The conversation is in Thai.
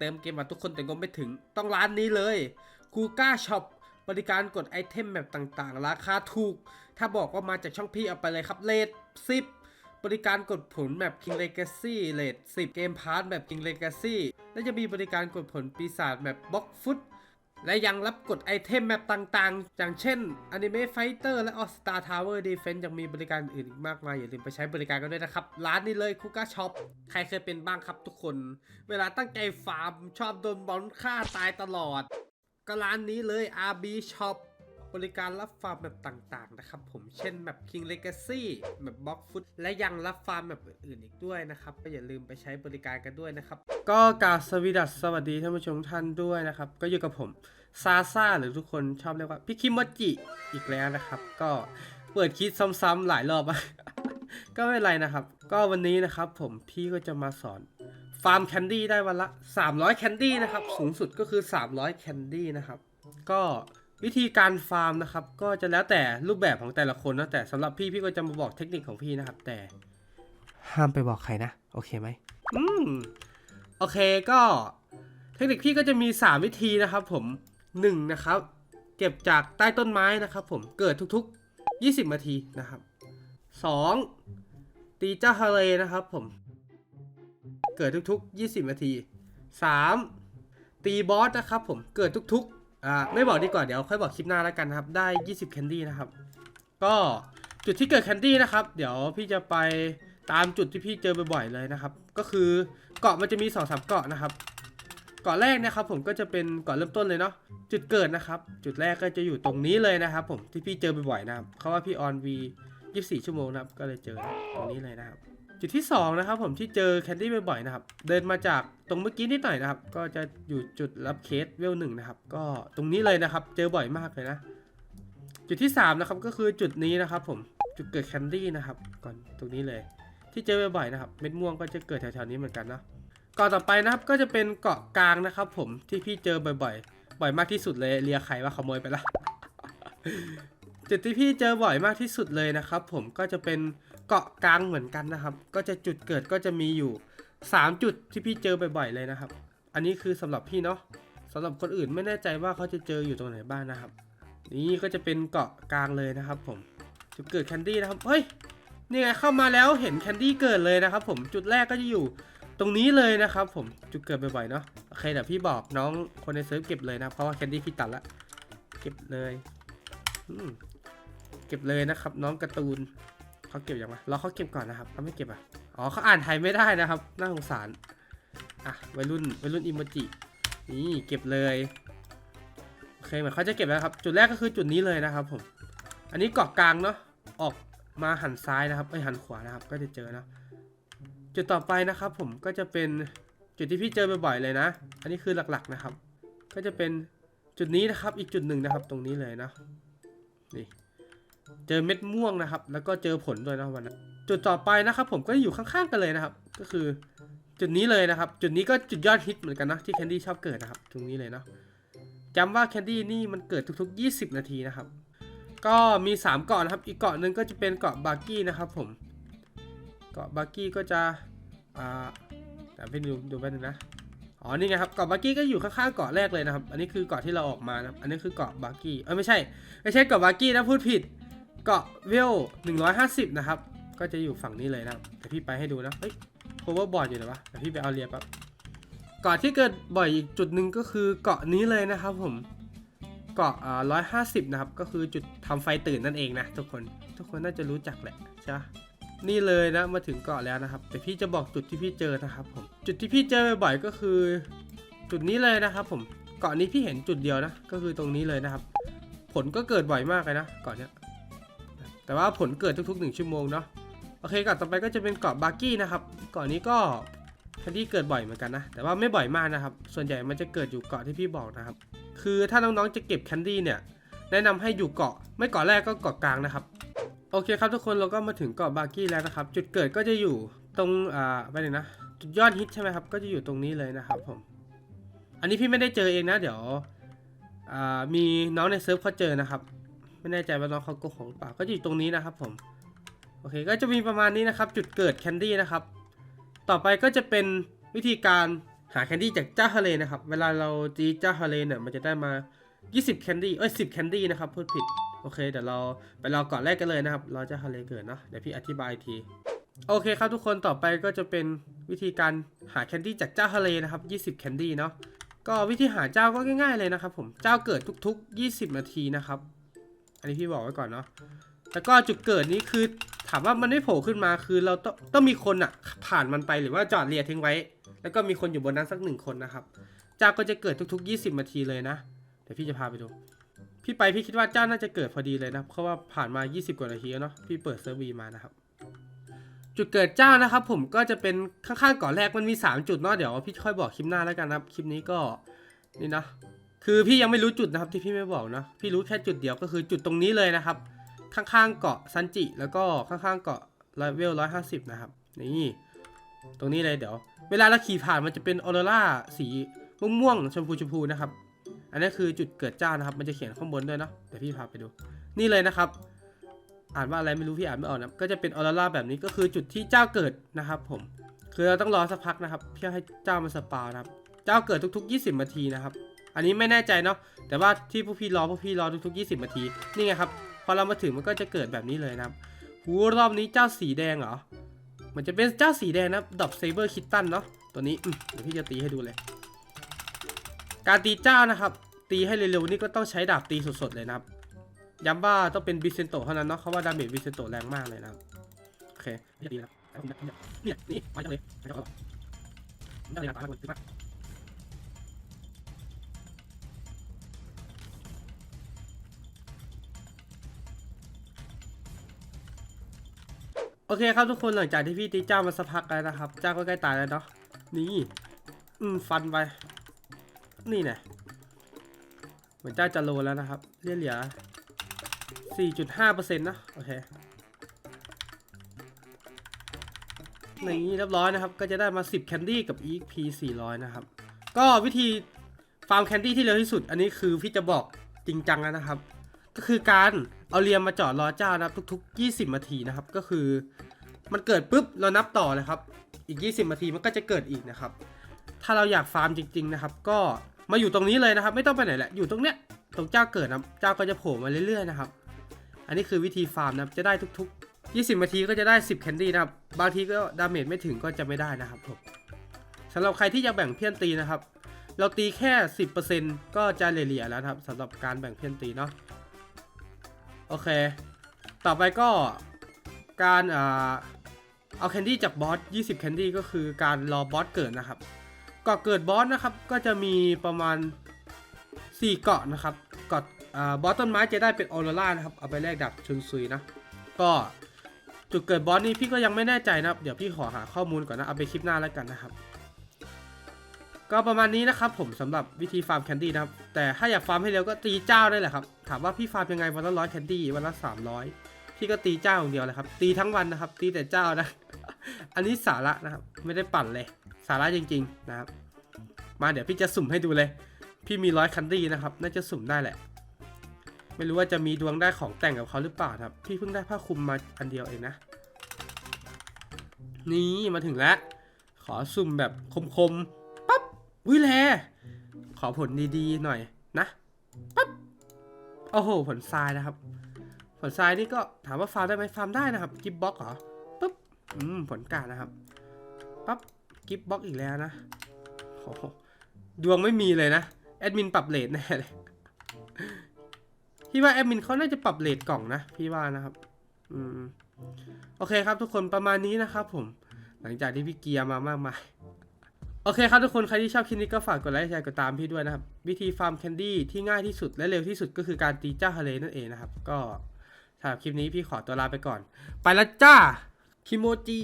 เติมเกมมาทุกคนแต่งบไม่ถึงต้องร้านนี้เลยกูก้าช็อปบริการกดไอเทมแบบต่างๆ ราคาถูก ถ้าบอกว่ามาจากช่องพี่เอาไปเลยครับเลทสิบบริการกดผลแบบ King Legacy เลท10เกมพาร์ทแบบ King Legacy และจะมีบริการกดผลปีศาจแบบบล็อกฟุต และยังรับกดไอเทมแมปต่างๆ อย่างเช่น Anime Fighter และ All Star Tower Defense ยังมีบริการอื่นอีกมากมาย อย่าลืมไปใช้บริการกันด้วยนะครับ ร้านนี้เลยคุก้าช็อปใครเคยเป็นบ้างครับทุกคน เวลาตั้งใจฟาร์ม ชอบโดนบอลฆ่าตายตลอด ก็ร้านนี้เลย RB Shop บริการรับฟาร์มแบบต่างๆนะครับผมเช่นแบบ King Legacy แบบบล็อกฟุตและยังรับฟาร์มแบบอื่นๆอีกด้วยนะครับก็อย่าลืมไปใช้บริการกันด้วยนะครับ ก็กาสวีดัสสวัสดีท่านผู้ชมท่านด้วยนะครับ ก็อยู่กับผมซาซาหรือทุกคนชอบเรียกว่าพี่คิมโมจิอีกแล้วนะครับ ก็เปิดคลิดซ้ำๆหลายรอบก็ไม่เป็นไรนะครับ ก็วันนี้นะครับผมพี่ก็จะมาสอนฟาร์มแคนดี้ได้วันละ 300 แคนดี้นะครับ สูงสุดก็คือ 300 แคนดี้นะครับ ก็ วิธีการฟาร์มนะครับ ก็จะแล้วแต่รูปแบบของแต่ละคนนะแต่สำหรับพี่พี่ก็จะมาบอกเทคนิคของพี่นะครับ แต่ห้ามไปบอกใครนะ โอเคไหมอืมโอเคก็เทคนิคพี่ก็จะมี 3 วิธีนะครับ ผม1นะครับ เก็บจากใต้ต้นไม้นะครับ ผมเกิดทุกๆ 20นาทีนะครับ 2. ตีเจ้าทะเลนะครับ ผม เกิดทุกๆ 20นาที 3. ตีบอสนะครับ ผมเกิดทุกๆ อ่าไม่บอกดีกว่าเดี๋ยวค่อยบอกคลิปหน้าแล้วกันนะครับ ได้ 20แคนดี้นะครับ ก็จุดที่เกิดแคนดี้นะครับ เดี๋ยวพี่จะไปตามจุดที่พี่เจอบ่อยๆเลยนะครับ ก็คือเกาะมันจะมี2อสเกาะนะครับเกาะแรกนะครับ ผมก็จะเป็นเกาะเริ่มต้นเลยเนาะจุดเกิดนะครับ จุดแรกก็จะอยู่ตรงนี้เลยนะครับ ผมที่พี่เจอบ่อยๆนะครับเขาว่าพี่ออนวี24 ชั่วโมงนะครับ ก็เลยเจอตรงนี้เลยนะครับ จุดที่สองนะครับผมที่เจอแคนดี้บ่อยๆนะครับ เดินมาจากตรงเมื่อกี้นิดหน่อยนะครับ ก็จะอยู่จุดรับเคสเวลหนึ่งนะครับ ก็ตรงนี้เลยนะครับ เจอบ่อยมากเลยนะ จุดที่สามนะครับก็คือจุดนี้นะครับ ผมจุดเกิดแคนดี้นะครับ ก่อนตรงนี้เลย ที่เจอบ่อยๆนะครับเม็ดม่วงก็จะเกิดแถวๆนี้เหมือนกันเนาะเกาะต่อไปนะครับก็จะเป็นเกาะกลางนะครับ ผมที่พี่เจอบ่อยๆ บ่อยมากที่สุดเลยเลียไข่ว่าขโมยไปละ จุดที่พี่เจอบ่อยมากที่สุดเลยนะครับ ผมก็จะเป็นเกาะกลางเหมือนกันนะครับ ก็จะจุดเกิดก็จะมีอยู่ 3 จุดที่พี่เจอบ่อยๆเลยนะครับ อันนี้คือสำหรับพี่เนาะสำหรับคนอื่นไม่แน่ใจว่าเขาจะเจออยู่ตรงไหนบ้างนะครับ นี่ก็จะเป็นเกาะกลางเลยนะครับ ผมจุดเกิดแคนดี้นะครับเฮ้ยนี่ไงเข้ามาแล้วเห็นแคนดี้เกิดเลยนะครับ ผมจุดแรกก็จะอยู่ตรงนี้เลยนะครับ ผมจุดเกิดบ่อยๆเนาะโอเคเดี๋ยวพี่บอกน้องคนในเซิร์ฟเก็บเลยนะเพราะว่าแคนดี้พี่ตัดละเก็บเลยอืม เก็บเลยนะครับ น้องการ์ตูนเขาเก็บยังไงรอเขาเก็บก่อนนะครับเขาไม่เก็บอะอ๋อเขาอ่านไทยไม่ได้นะครับน่าสงสารอะวัยรุ่นวัยรุ่นอิโมจินี่เก็บเลยโอเคเหมือนเขาจะเก็บแล้วครับ จุดแรกก็คือจุดนี้เลยนะครับผม อันนี้เกาะกลางเนาะออกมาหันซ้ายนะครับไอยหันขวานะครับ ก็จะเจอนะจุดต่อไปนะครับผมก็จะเป็นจุดที่พี่เจอบ่อยๆเลยนะ อันนี้คือหลักๆนะครับ ก็จะเป็นจุดนี้นะครับ อีกจุดหนึ่งนะครับ ตรงนี้เลยนะนี่ เจอเม็ดม่วงนะครับ แล้วก็เจอผลด้วยนะวันนั้นจุดต่อไปนะครับ ผมก็อยู่ข้างๆกันเลยนะครับ ก็คือจุดนี้เลยนะครับ จุดนี้ก็จุดยอดฮิตเหมือนกันนะที่แคนดี้ชอบเกิดนะครับ ตรงนี้เลยเนาะจำว่าแคนดี้นี่มันเกิดทุกๆ 20 นาทีนะครับ ก็มี 3 เกาะนะครับ อีกเกาะหนึ่งก็จะเป็นเกาะบาร์กี้นะครับ ผม เกาะบาร์กี้ก็จะอ่าแต่ไปดูดูแป๊บนึงนะ อ๋อ นี่ไงครับเกาะบาร์กี้ก็อยู่ข้างๆเกาะแรกเลยนะครับ อันนี้คือเกาะที่เราออกมานะอันนี้คือเกาะบาร์กี้ เออไม่ใช่ ไม่ใช่เกาะบาร์กี้นะพูดผิด เกาะเวล150 นะครับ ก็จะอยู่ฝั่งนี้เลยนะครับเดี๋ยวพี่ไปให้ดูนะเฮ้ยโคเวอร์บอร์ดอยู่ไหนวะเดี๋ยวพี่ไปเอาเรียบแป๊บเกาะที่เกิดบ่อยอีกจุดหนึ่งก็คือเกาะนี้เลยนะครับผมเกาะร้อยห้าสิบนะครับ ก็คือจุดทำไฟตื่นนั่นเองนะทุกคนทุกคนน่าจะรู้จักแหละใช่นี่เลยนะมาถึงเกาะแล้วนะครับ แต่พี่จะบอกจุดที่พี่เจอนะครับผมจุดที่พี่เจอบ่อยๆก็คือ จุดนี้เลยนะครับ ผมเกาะนี้พี่เห็นจุดเดียวนะ ก็คือตรงนี้เลยนะครับ ผลก็เกิดบ่อยมากเลยนะเกาะเนี้ย แต่ว่าผลเกิดทุกๆหนึ่งชั่วโมงเนาะโอเคเกาะต่อไปก็จะเป็นเกาะบาร์กี้นะครับเกาะนี้ก็แคนดี้เกิดบ่อยเหมือนกันนะ แต่ว่าไม่บ่อยมากนะครับ ส่วนใหญ่มันจะเกิดอยู่เกาะที่พี่บอกนะครับ คือถ้าน้องๆจะเก็บแคนดี้เนี่ย แนะนำให้อยู่เกาะ ไม่เกาะแรกก็เกาะกลางนะครับ โอเคครับทุกคนเราก็มาถึงเกาะบาร์กี้แล้วนะครับ จุดเกิดก็จะอยู่ตรงอ่าไปเลยนะ จุดยอดฮิตใช่ไหมครับ ก็จะอยู่ตรงนี้เลยนะครับผม อันนี้พี่ไม่ได้เจอเองนะ เดี๋ยวอ่ามีน้องในเซิร์ฟเขาเจอนะครับ ไม่แน่ใจว่าน้องเขาโกหกหรือเปล่าก็อยู่ตรงนี้นะครับผมโอเคก็จะมีประมาณนี้นะครับ จุดเกิดแคนดี้นะครับ ต่อไปก็จะเป็นวิธีการหาแคนดี้จากเจ้าทะเลนะครับ เวลาเราตีเจ้าทะเลเนี่ยมันจะได้มา 20แคนดี้เอ้ย10แคนดี้นะครับพูดผิดโอเคเดี๋ยวเราไปรอก่อนแรกกันเลยนะครับรอเจ้าทะเลเกิดเนาะเดี๋ยวพี่อธิบายทีโอเคครับทุกคนต่อไปก็จะเป็นวิธีการหาแคนดี้จากเจ้าทะเลนะครับ 20 แคนดี้เนาะก็วิธีหาเจ้าก็ง่ายๆเลยนะครับผมเจ้าเกิดทุกๆ 20 นาทีนะครับ อันนี้พี่บอกไว้ก่อนเนาะแล้วก็จุดเกิดนี้คือถามว่ามันไม่โผล่ขึ้นมาคือเราต้องต้องมีคนอะผ่านมันไปหรือว่าจอดเรียทิ้งไว้ แล้วก็มีคนอยู่บนนั้นสักหนึ่งคนนะครับ เจ้าก็จะเกิดทุก ๆ 20นาทีเลยนะเดี๋ยวพี่จะพาไปดู พี่ไปพี่คิดว่าเจ้าน่าจะเกิดพอดีเลยนะเพราะว่าผ่านมา 20 กว่านาทีแล้วเนาะพี่เปิดเซิร์ฟวีมานะครับ จุดเกิดเจ้านะครับ ผมก็จะเป็นข้างๆก่อนแรกมันมี 3 จุดเนาะเดี๋ยวพี่ค่อยบอกคลิปหน้าแล้วกันนะครับคลิปนี้ก็นี่นะ คือพี่ยังไม่รู้จุดนะครับที่พี่ไม่บอกนะพี่รู้แค่จุดเดียวก็คือจุดตรงนี้เลยนะครับ ข้างๆเกาะซันจิ แล้วก็ข้างๆเกาะเลเวลร้อยห้าสิบนะครับนี่ตรงนี้เลยเดี๋ยว เวลาเราขี่ผ่านมันจะเป็นออโรราสีม่วงๆชมพูชมพูนะครับ อันนี้คือจุดเกิดเจ้านะครับ มันจะเขียนข้างบนด้วยเนาะเดี๋ยวพี่พาไปดู นี่เลยนะครับ อ่านว่าอะไรไม่รู้พี่อ่านไม่ออกนะก็จะเป็นออโรราแบบนี้ก็คือจุดที่เจ้าเกิดนะครับ ผม คือเราต้องรอสักพักนะครับ เพื่อให้เจ้ามันสปาวนะครับ เจ้าเกิดทุก ๆ 20นาทีนะครับ อันนี้ไม่แน่ใจเนาะแต่ว่าที่พวกพี่รอพวกพี่รอทุกๆ 20นาทีนี่ไงครับพอเรามาถึงมันก็จะเกิดแบบนี้เลยนะครับหูรอบนี้เจ้าสีแดงเหรอมันจะเป็นเจ้าสีแดงนะครับดอบเซเบอร์คิตตันเนาะตัวนี้เดี๋ยวพี่จะตีให้ดูเลย การตีเจ้านะครับ ตีให้เร็วๆนี่ก็ต้องใช้ดาบตีสดๆเลยนะครับย้ำว่าต้องเป็นบิเซนโตเท่านั้นเนาะเพราะว่าดาเมจบิเซนโตแรงมากเลยนะครับโอเคพี่จะตีนะครับเนี่ยนี่มาจังเลยมาจังเลย โอเคครับทุกคนหลังจากที่พี่ตีเจ้ามาสักพักแล้วนะครับ เจ้าก็ใกล้ตายแล้วเนาะนี่อืมฟันไป นี่เนี่ยเหมือนเจ้าจะโลแล้วนะครับเรียเหลือ4.5%นะโอเคนี่เรียบร้อยนะครับ ก็จะได้มา 10 แคนดี้กับ EP 400 นะครับ ก็วิธีฟาร์มแคนดี้ที่เร็วที่สุด อันนี้คือพี่จะบอกจริงจังแล้วนะครับ ก็คือการ เอาเรียมมาจอดรอเจ้านะครับทุก ๆ 20นาทีนะครับ ก็คือ มันเกิดปุ๊บเรานับต่อเลยครับ อีก 20นาทีมันก็จะเกิดอีกนะครับ ถ้าเราอยากฟาร์มจริง ๆนะครับ ก็มาอยู่ตรงนี้เลยนะครับ ไม่ต้องไปไหนแหละอยู่ตรงเนี้ยตรงเจ้าเกิดนะเจ้าก็จะโผล่มาเรื่อยๆนะครับ อันนี้คือวิธีฟาร์มนะครับจะได้ทุก ๆ 20นาทีก็จะได้ 10 แคนดี้นะครับ บางทีก็ดาเมจไม่ถึงก็จะไม่ได้นะครับผมสำหรับใครที่อยากแบ่งเพี้ยนตีนะครับ เราตีแค่ 10%ก็จะเหลี่ยๆแล้วครับสำหรับการแบ่งเพี้ยนตีเนาะ โอเค ต่อไปก็การอ่าเอาแคนดี้จากบอส 20 แคนดี้ก็คือการรอบอสเกิดนะครับ เกาะเกิดบอสนะครับ ก็จะมีประมาณ 4 เกาะนะครับ เกาะบอสต้นไม้จะได้เป็นออโรรานะครับ เอาไปแลกดับชุนซุยนะ ก็จุดเกิดบอสนี่พี่ก็ยังไม่แน่ใจนะครับ เดี๋ยวพี่ขอหาข้อมูลก่อนนะ เอาไปคลิปหน้าแล้วกันนะครับ ก็ประมาณนี้นะครับผมสำหรับวิธีฟาร์มแคนดี้นะครับ แต่ถ้าอยากฟาร์มให้เร็วก็ตีเจ้าได้แหละครับ ถามว่าพี่ฟาร์มยังไงวันละร้อยแคนดี้วันละสามร้อยพี่ก็ตีเจ้าอย่างเดียวเลยครับ ตีทั้งวันนะครับ ตีแต่เจ้านะ อันนี้สาระนะครับ ไม่ได้ปั่นเลย สาระจริง ๆนะครับ มาเดี๋ยวพี่จะสุ่มให้ดูเลย พี่มีร้อยแคนดี้นะครับ น่าจะสุ่มได้แหละ ไม่รู้ว่าจะมีดวงได้ของแต่งกับเขาหรือเปล่าครับ พี่เพิ่งได้ผ้าคลุมมาอันเดียวเองนะ นี่มาถึงแล้ว ขอสุ่มแบบคมๆ วิแล ขอผลดีๆหน่อยนะปั๊บโอ้โห ผลทรายนะครับ ผลทรายนี่ก็ถามว่าฟาร์มได้ไหมฟาร์มได้นะครับกิฟบ็อกเหรอปุ๊บอืมผลการนะครับปั๊บกิฟบ็อกอีกแล้วนะโอ้โหดวงไม่มีเลยนะ แอดมินปรับเลทแน่เลยพี่ว่าแอดมินเขาน่าจะปรับเลทกล่องนะพี่ว่านะครับ อืม โอเคครับทุกคนประมาณนี้นะครับผม หลังจากที่พี่เกียร์มามากมาย อเคครับทุกคน ใครที่ชอบคลิปนี้ก็ฝากกดไลค์แชร์กดตามพี่ด้วยนะครับ วิธีฟาร์มแคนดี้ที่ง่ายที่สุดและเร็วที่สุดก็คือการตีเจ้าทะเลนั่นเองนะครับ ก็สำหรับคลิปนี้พี่ขอตัวลาไปก่อน ไปละจ้าคิโมจิ